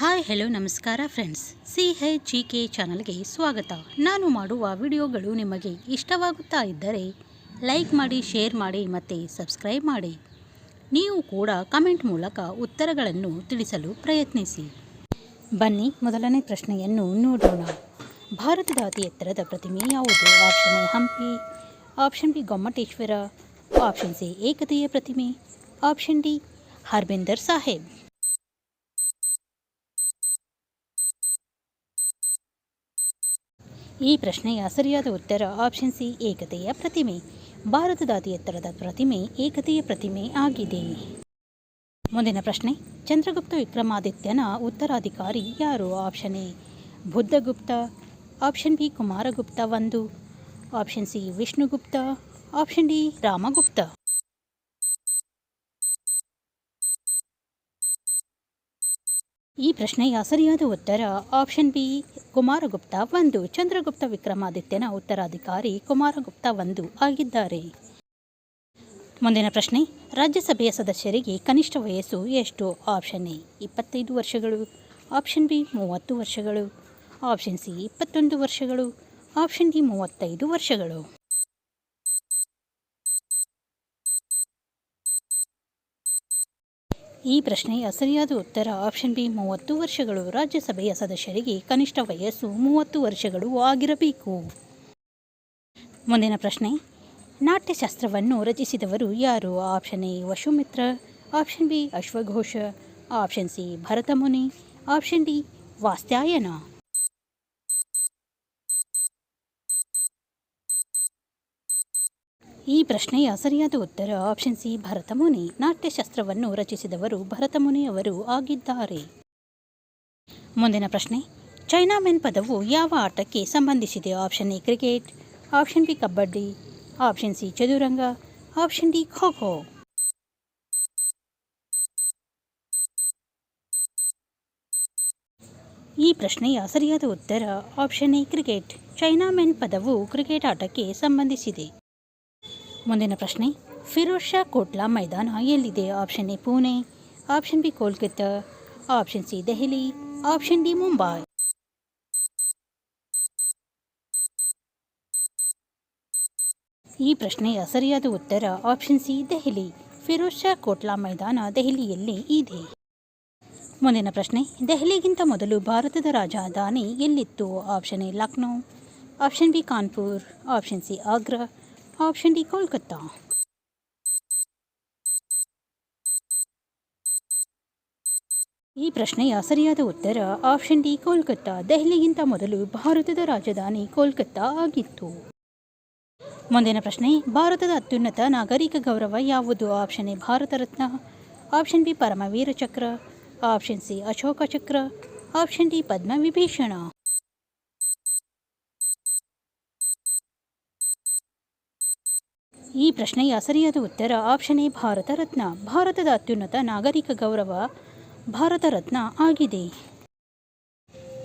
Hi, hello, ನಮಸ್ಕಾರ friends. C H G K ಚಾನಲ್ಗೆ ಸ್ವಾಗತ. ನಾನು ಮಾಡುವ ವಿಡಿಯೋಗಳು ನಿಮಗೆ ಇಷ್ಟವಾಗುತ್ತಾ ಇದ್ದರೆ ಲೈಕ್ ಮಾಡಿ, ಶೇರ್ ಮಾಡಿ ಮತ್ತು ಸಬ್ಸ್ಕ್ರೈಬ್ ಮಾಡಿ. ನೀವು ಕೂಡ ಕಮೆಂಟ್ ಮೂಲಕ ಉತ್ತರಗಳನ್ನು ತಿಳಿಸಲು ಪ್ರಯತ್ನಿಸಿ. ಬನ್ನಿ, ಮೊದಲನೇ ಪ್ರಶ್ನೆಯನ್ನು ನೋಡೋಣ. ಭಾರತದ ಅತಿ ಎತ್ತರದ ಪ್ರತಿಮೆ ಯಾವುದು? Option A, Hampi. Option B, Gommateshwara. Option C, ಏಕತೆಯ ಪ್ರತಿಮೆ. Option D, Harbinder Sahib. ಈ ಪ್ರಶ್ನೆಯ ಸರಿಯಾದ ಉತ್ತರ ಆಪ್ಷನ್ ಸಿ ಏಕತೆಯ ಪ್ರತಿಮೆ. ಭಾರತದ ಅತಿ ಎತ್ತರದ ಪ್ರತಿಮೆ ಏಕತೆಯ ಪ್ರತಿಮೆ ಆಗಿದೆ. ಮುಂದಿನ ಪ್ರಶ್ನೆ, ಚಂದ್ರಗುಪ್ತ ವಿಕ್ರಮಾದಿತ್ಯನ ಉತ್ತರಾಧಿಕಾರಿ ಯಾರು? Option A Buddhagupta. Option B Kumaragupta ಒಂದು. Option C Vishnugupta. Option D Ramagupta. ಈ ಪ್ರಶ್ನೆಯ ಸರಿಯಾದ ಉತ್ತರ ಆಪ್ಷನ್ ಬಿ, ಕುಮಾರಗುಪ್ತ ಒಂದು. ಚಂದ್ರಗುಪ್ತ ವಿಕ್ರಮಾದಿತ್ಯನ ಉತ್ತರಾಧಿಕಾರಿ ಕುಮಾರಗುಪ್ತ ಒಂದು ಆಗಿದ್ದಾರೆ. ಮುಂದಿನ ಪ್ರಶ್ನೆ, ರಾಜ್ಯಸಭೆಯ ಸದಸ್ಯರಿಗೆ ಕನಿಷ್ಠ ವಯಸ್ಸು ಎಷ್ಟು? ಆಪ್ಷನ್ ಎ, ಇಪ್ಪತ್ತೈದು ವರ್ಷಗಳು. ಆಪ್ಷನ್ ಬಿ, ಮೂವತ್ತು ವರ್ಷಗಳು. ಆಪ್ಷನ್ ಸಿ, ಇಪ್ಪತ್ತೊಂದು ವರ್ಷಗಳು. ಆಪ್ಷನ್ ಡಿ, ಮೂವತ್ತೈದು ವರ್ಷಗಳು. ಈ ಪ್ರಶ್ನೆಯ ಸರಿಯಾದ ಉತ್ತರ ಆಪ್ಷನ್ ಬಿ ಮೂವತ್ತು ವರ್ಷಗಳು. ರಾಜ್ಯಸಭೆಯ ಸದಸ್ಯರಿಗೆ ಕನಿಷ್ಠ ವಯಸ್ಸು ಮೂವತ್ತು ವರ್ಷಗಳು ಆಗಿರಬೇಕು. ಮುಂದಿನ ಪ್ರಶ್ನೆ, ನಾಟ್ಯಶಾಸ್ತ್ರವನ್ನು ರಚಿಸಿದವರು ಯಾರು? Option A Vasumitra option B ಅಶ್ವಘೋಷ. Option C Bharatamuni. Option D ವಾಸ್ತ್ಯಾಯನ ಈ ಪ್ರಶ್ನೆಯ ಸರಿಯಾದ ಉತ್ತರ ಆಪ್ಷನ್ ಸಿ ಭರತಮುನಿ. ನಾಟ್ಯಶಾಸ್ತ್ರವನ್ನು ರಚಿಸಿದವರು ಭರತಮುನಿಯವರು ಆಗಿದ್ದಾರೆ. ಮುಂದಿನ ಪ್ರಶ್ನೆ. ಚೈನಾಮೆನ್ ಪದವು ಯಾವ ಆಟಕ್ಕೆ ಸಂಬಂಧಿಸಿದೆ? Option A cricket option B kabaddi. Option C Chaduranga. Option D kho kho ಈ ಪ್ರಶ್ನೆಯ ಸರಿಯಾದ ಉತ್ತರ ಆಪ್ಷನ್ ಎ ಕ್ರಿಕೆಟ್ ಚೈನಾಮೆನ್ ಪದವು ಕ್ರಿಕೆಟ್ ಆಟಕ್ಕೆ ಸಂಬಂಧಿಸಿದೆ. ಮುಂದಿನ ಪ್ರಶ್ನೆ. ಫಿರೋಜ್ ಶಾ ಕೋಟ್ಲಾ ಮೈದಾನ ಎಲ್ಲಿದೆ? Option A Pune, option B Kolkata, option C Delhi, option D Mumbai. ಈ ಪ್ರಶ್ನೆಯ ಸರಿಯಾದ ಉತ್ತರ ಆಪ್ಷನ್ ಸಿ ದೆಹಲಿ. ಫಿರೋಜ್ ಶಾ ಕೋಟ್ಲಾ ಮೈದಾನ ದೆಹಲಿಯಲ್ಲಿ ಇದೆ. ಮುಂದಿನ ಪ್ರಶ್ನೆ. ದೆಹಲಿಗಿಂತ ಮೊದಲು ಭಾರತದ ರಾಜಧಾನಿ ಎಲ್ಲಿತ್ತು? Option A Lucknow, option B Kanpur, option C Agra option D Kolkata ಈ ಪ್ರಶ್ನೆಯ ಸರಿಯಾದ ಉತ್ತರ ಆಪ್ಷನ್ ಡಿ ಕೋಲ್ಕತ್ತಾ ದೆಹಲಿಗಿಂತ ಮೊದಲು ಭಾರತದ ರಾಜಧಾನಿ ಕೋಲ್ಕತ್ತಾ ಆಗಿತ್ತು. ಮುಂದಿನ ಪ್ರಶ್ನೆ, ಭಾರತದ ಅತ್ಯುನ್ನತ ನಾಗರಿಕ ಗೌರವ ಯಾವುದು? Option A, Bharat Ratna. Option B, Paramvir Chakra. Option C, Ashoka Chakra. Option D ಪದ್ಮ ವಿಭೀಷಣ ಈ ಪ್ರಶ್ನೆಯ ಸರಿಯಾದ ಉತ್ತರ ಆಪ್ಷನ್ ಎ, ಭಾರತ ರತ್ನ. ಭಾರತದ ಅತ್ಯುನ್ನತ ನಾಗರಿಕ ಗೌರವ ಭಾರತ ರತ್ನ ಆಗಿದೆ.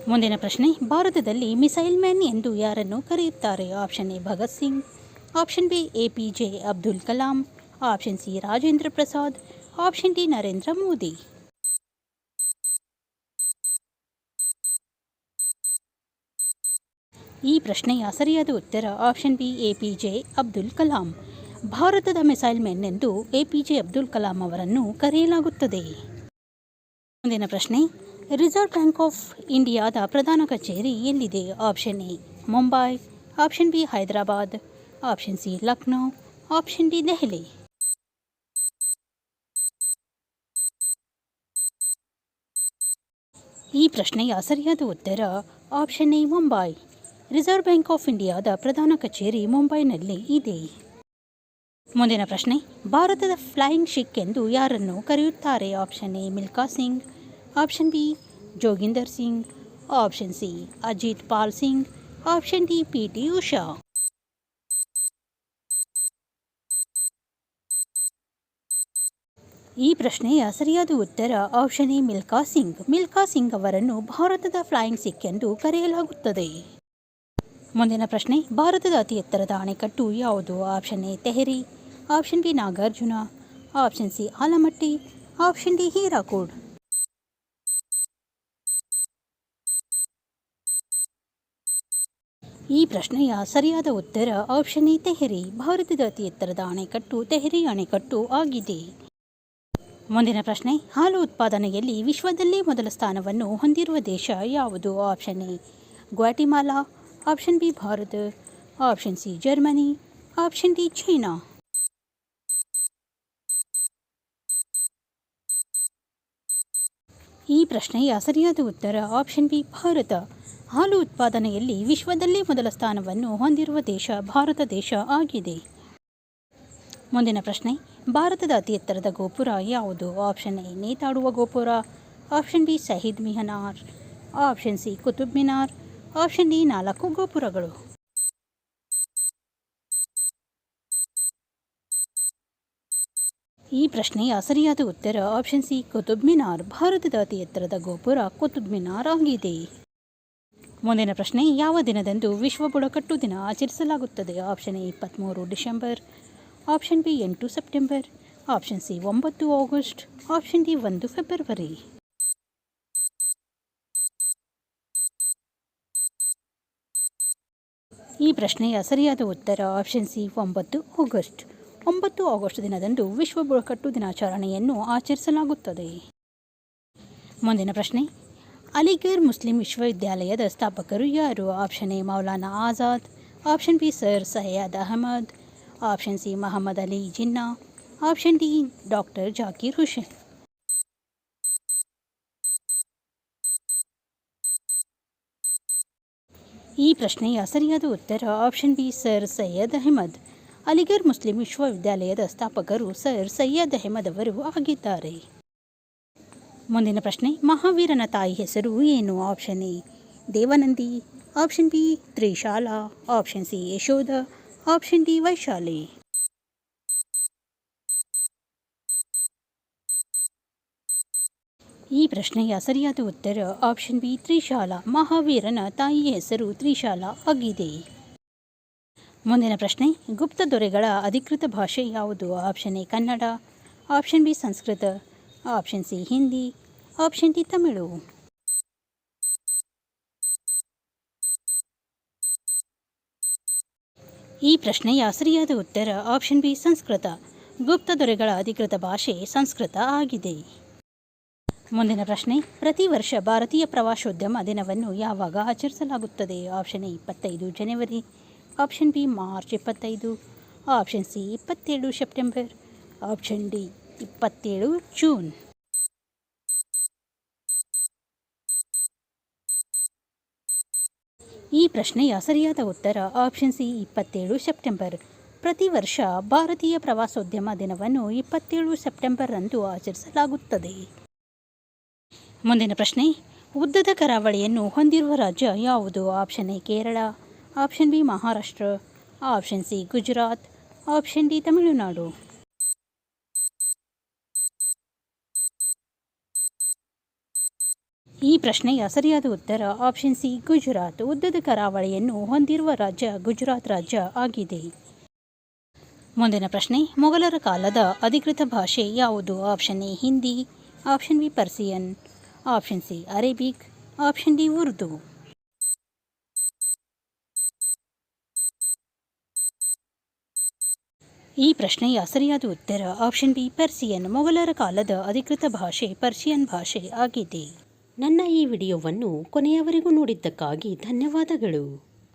ಮುಂದಿನ ಪ್ರಶ್ನೆ, ಭಾರತದಲ್ಲಿ ಮಿಸೈಲ್ ಮ್ಯಾನ್ ಎಂದು ಯಾರನ್ನು ಕರೆಯುತ್ತಾರೆ? Option A, Bhagat Singh. Option B, A P J Abdul Kalam. Option C, Rajendra Prasad. Option D, Narendra Modi. ಈ ಪ್ರಶ್ನೆಯ ಸರಿಯಾದ ಉತ್ತರ option B, A P J Abdul Kalam. ಭಾರತದ ಮಿಸೈಲ್ ಮೆನ್ ಎಂದು A P J Abdul Kalam ಅವರನ್ನು ಕರೆಯಲಾಗುತ್ತದೆ. ಮುಂದಿನ ಪ್ರಶ್ನೆ, ರಿಸರ್ವ್ ಬ್ಯಾಂಕ್ ಆಫ್ ಇಂಡಿಯಾದ ಪ್ರಧಾನ ಕಚೇರಿ ಎಲ್ಲಿದೆ? Option A, Mumbai, option B, Hyderabad, option C, Lucknow, option D, Delhi. ಈ ಪ್ರಶ್ನೆಯ ಸರಿಯಾದ ಉತ್ತರ option A, Mumbai. Reserve bank of ಇಂಡಿಯಾದ ಪ್ರಧಾನ ಕಚೇರಿ ಮುಂಬೈನಲ್ಲಿ ಇದೆ. ಮುಂದಿನ ಪ್ರಶ್ನೆ, ಭಾರತದ ಫ್ಲೈಯಿಂಗ್ ಶಿಕ್ ಎಂದು ಯಾರನ್ನು ಕರೆಯುತ್ತಾರೆ? Option A Milkha Singh option B Joginder Singh option C Ajit Pal Singh option D P T Usha ಈ ಪ್ರಶ್ನೆಯ ಸರಿಯಾದ ಉತ್ತರ ಆಪ್ಷನ್ ಎ ಮಿಲ್ಕಾ ಸಿಂಗ್ ಮಿಲ್ಕಾ ಸಿಂಗ್ ಅವರನ್ನು ಭಾರತದ ಫ್ಲೈಯಿಂಗ್ ಸಿಕ್ ಎಂದು ಕರೆಯಲಾಗುತ್ತದೆ. ಮುಂದಿನ ಪ್ರಶ್ನೆ, ಭಾರತದ ಅತಿ ಎತ್ತರದ ಅಣೆಕಟ್ಟು ಯಾವುದು? Option A Tehri option B Nagarjuna, option C Almatti, option D Hirakud. ಈ ಪ್ರಶ್ನೆಯ ಸರಿಯಾದ ಉತ್ತರ ಆಪ್ಷನ್ ಎ ತೆಹರಿ. ಭಾರತದ ಅತಿ ಎತ್ತರದ ಅಣೆಕಟ್ಟು ತೆಹರಿ ಅಣೆಕಟ್ಟು ಆಗಿದೆ. ಮುಂದಿನ ಪ್ರಶ್ನೆ, ಹಾಲು ಉತ್ಪಾದನೆಯಲ್ಲಿ ವಿಶ್ವದಲ್ಲೇ ಮೊದಲ ಸ್ಥಾನವನ್ನು ಹೊಂದಿರುವ ದೇಶ ಯಾವುದು? Option A Guatemala, option B Bharat, option C Germany, option D China. ಈ ಪ್ರಶ್ನೆಯ ಸರಿಯಾದ ಉತ್ತರ ಆಪ್ಷನ್ ಬಿ ಭಾರತ. ಹಾಲು ಉತ್ಪಾದನೆಯಲ್ಲಿ ವಿಶ್ವದಲ್ಲೇ ಮೊದಲ ಸ್ಥಾನವನ್ನು ಹೊಂದಿರುವ ದೇಶ ಭಾರತ ದೇಶ ಆಗಿದೆ. ಮುಂದಿನ ಪ್ರಶ್ನೆ, ಭಾರತದ ಅತಿ ಎತ್ತರದ ಗೋಪುರ ಯಾವುದು? ಆಪ್ಷನ್ ಎ ನೇತಾಡುವ ಗೋಪುರ. Option B Shaheed Minar. Option C Qutub Minar. Option D ನಾಲ್ಕು ಗೋಪುರಗಳು. ಈ ಪ್ರಶ್ನೆಯ ಸರಿಯಾದ ಉತ್ತರ ಆಪ್ಷನ್ ಸಿ ಕುತುಬ್ ಮಿನಾರ್ ಭಾರತದ ಅತಿ ಎತ್ತರದ ಗೋಪುರ ಕುತುಬ್ ಮಿನಾರ್ ಆಗಿದೆ. ಮುಂದಿನ ಪ್ರಶ್ನೆ, ಯಾವ ದಿನದಂದು ವಿಶ್ವ ಬುಡಕಟ್ಟು ದಿನ ಆಚರಿಸಲಾಗುತ್ತದೆ? ಆಪ್ಷನ್ ಎ ಇಪ್ಪತ್ತ್ಮೂರು ಡಿಸೆಂಬರ್. ಆಪ್ಷನ್ ಬಿ ಎಂಟು ಸೆಪ್ಟೆಂಬರ್. ಆಪ್ಷನ್ ಸಿ ಒಂಬತ್ತು ಆಗಸ್ಟ್. ಆಪ್ಷನ್ ಡಿ ಒಂದು ಫೆಬ್ರವರಿ. ಈ ಪ್ರಶ್ನೆಯ ಸರಿಯಾದ ಉತ್ತರ ಆಪ್ಷನ್ ಸಿ ಒಂಬತ್ತು ಆಗಸ್ಟ್. ಒಂಬತ್ತು ಆಗಸ್ಟ್ ದಿನದಂದು ವಿಶ್ವ ಬುಡಕಟ್ಟು ದಿನಾಚರಣೆಯನ್ನು ಆಚರಿಸಲಾಗುತ್ತದೆ. ಮುಂದಿನ ಪ್ರಶ್ನೆ, ಅಲಿಗರ್ ಮುಸ್ಲಿಂ ವಿಶ್ವವಿದ್ಯಾಲಯದ ಸ್ಥಾಪಕರು ಯಾರು? Option A, Maulana Azad. Option B, sir Syed Ahmad. Option C, Mohammad Ali Jinnah. Option D, doctor Zakir Hussain. ಈ ಪ್ರಶ್ನೆಯ ಸರಿಯಾದ ಉತ್ತರ option B, sir Syed Ahmad. Aligarh Muslim ವಿಶ್ವವಿದ್ಯಾಲಯದ ಸ್ಥಾಪಕರು ಸರ್ ಸೈಯದ್ ಅಹಮದ್ ಅವರು ಆಗಿದ್ದಾರೆ. ಮುಂದಿನ ಪ್ರಶ್ನೆ, ಮಹಾವೀರನ ತಾಯಿ ಹೆಸರು ಏನು? Option A, Devanandi. Option B, Trishala. Option C, Yashoda. Option D, Vaishali. ಈ ಪ್ರಶ್ನೆಯ ಸರಿಯಾದ ಉತ್ತರ ಆಪ್ಷನ್ ಬಿ, ತ್ರಿಶಾಲಾ. ಮಹಾವೀರನ ತಾಯಿಯ ಹೆಸರು ತ್ರಿಶಾಲಾ ಆಗಿದೆ. ಮುಂದಿನ ಪ್ರಶ್ನೆ, ಗುಪ್ತ ದೊರೆಗಳ ಅಧಿಕೃತ ಭಾಷೆ ಯಾವುದು? Option A, Kannada, option B, Sanskrit, option C, Hindi, option D, Tamil. ಈ ಪ್ರಶ್ನೆಯ ಸರಿಯಾದ ಉತ್ತರ ಆಪ್ಷನ್ ಬಿ, ಸಂಸ್ಕೃತ. ಗುಪ್ತ ದೊರೆಗಳ ಅಧಿಕೃತ ಭಾಷೆ ಸಂಸ್ಕೃತ ಆಗಿದೆ. ಮುಂದಿನ ಪ್ರಶ್ನೆ, ಪ್ರತಿ ವರ್ಷ ಭಾರತೀಯ ಪ್ರವಾಸೋದ್ಯಮ ದಿನವನ್ನು ಯಾವಾಗ ಆಚರಿಸಲಾಗುತ್ತದೆ? ಆಪ್ಷನ್ ಎ, ಇಪ್ಪತ್ತೈದು ಜನವರಿ. ಆಪ್ಷನ್ ಬಿ ಮಾರ್ಚ್ ಇಪ್ಪತ್ತೈದು, ಆಪ್ಷನ್ ಸಿ ಇಪ್ಪತ್ತೇಳು ಸೆಪ್ಟೆಂಬರ್, ಆಪ್ಷನ್ ಡಿ ಇಪ್ಪತ್ತೇಳು ಜೂನ್. ಈ ಪ್ರಶ್ನೆಯ ಸರಿಯಾದ ಉತ್ತರ ಆಪ್ಷನ್ ಸಿ ಇಪ್ಪತ್ತೇಳು ಸೆಪ್ಟೆಂಬರ್. ಪ್ರತಿ ವರ್ಷ ಭಾರತೀಯ ಪ್ರವಾಸೋದ್ಯಮ ದಿನವನ್ನು ಇಪ್ಪತ್ತೇಳು ಸೆಪ್ಟೆಂಬರ್ ರಂದು ಆಚರಿಸಲಾಗುತ್ತದೆ. ಮುಂದಿನ ಪ್ರಶ್ನೆ, ಉದ್ದದ ಕರಾವಳಿಯನ್ನು ಹೊಂದಿರುವ ರಾಜ್ಯ ಯಾವುದು? Option A Kerala option B Maharashtra, option C Gujarat, option D Tamil Nadu. ಈ ಪ್ರಶ್ನೆಯ ಸರಿಯಾದ ಉತ್ತರ ಆಪ್ಷನ್ ಸಿ ಗುಜರಾತ್. ಉದ್ದದ ಕರಾವಳಿಯನ್ನು ಹೊಂದಿರುವ ರಾಜ್ಯ ಗುಜರಾತ್ ರಾಜ್ಯ ಆಗಿದೆ. ಮುಂದಿನ ಪ್ರಶ್ನೆ, ಮೊಘಲರ ಕಾಲದ ಅಧಿಕೃತ ಭಾಷೆ ಯಾವುದು? Option A Hindi, option B Persian, option C Arabic, option D Urdu. ಈ ಪ್ರಶ್ನೆಯ ಸರಿಯಾದ ಉತ್ತರ ಆಪ್ಷನ್ ಬಿ ಪರ್ಸಿಯನ್ ಮೊಘಲರ ಕಾಲದ ಅಧಿಕೃತ ಭಾಷೆ ಪರ್ಷಿಯನ್ ಭಾಷೆ ಆಗಿದೆ. ನನ್ನ ಈ ವಿಡಿಯೋವನ್ನು ಕೊನೆಯವರೆಗೂ ನೋಡಿದ್ದಕ್ಕಾಗಿ ಧನ್ಯವಾದಗಳು.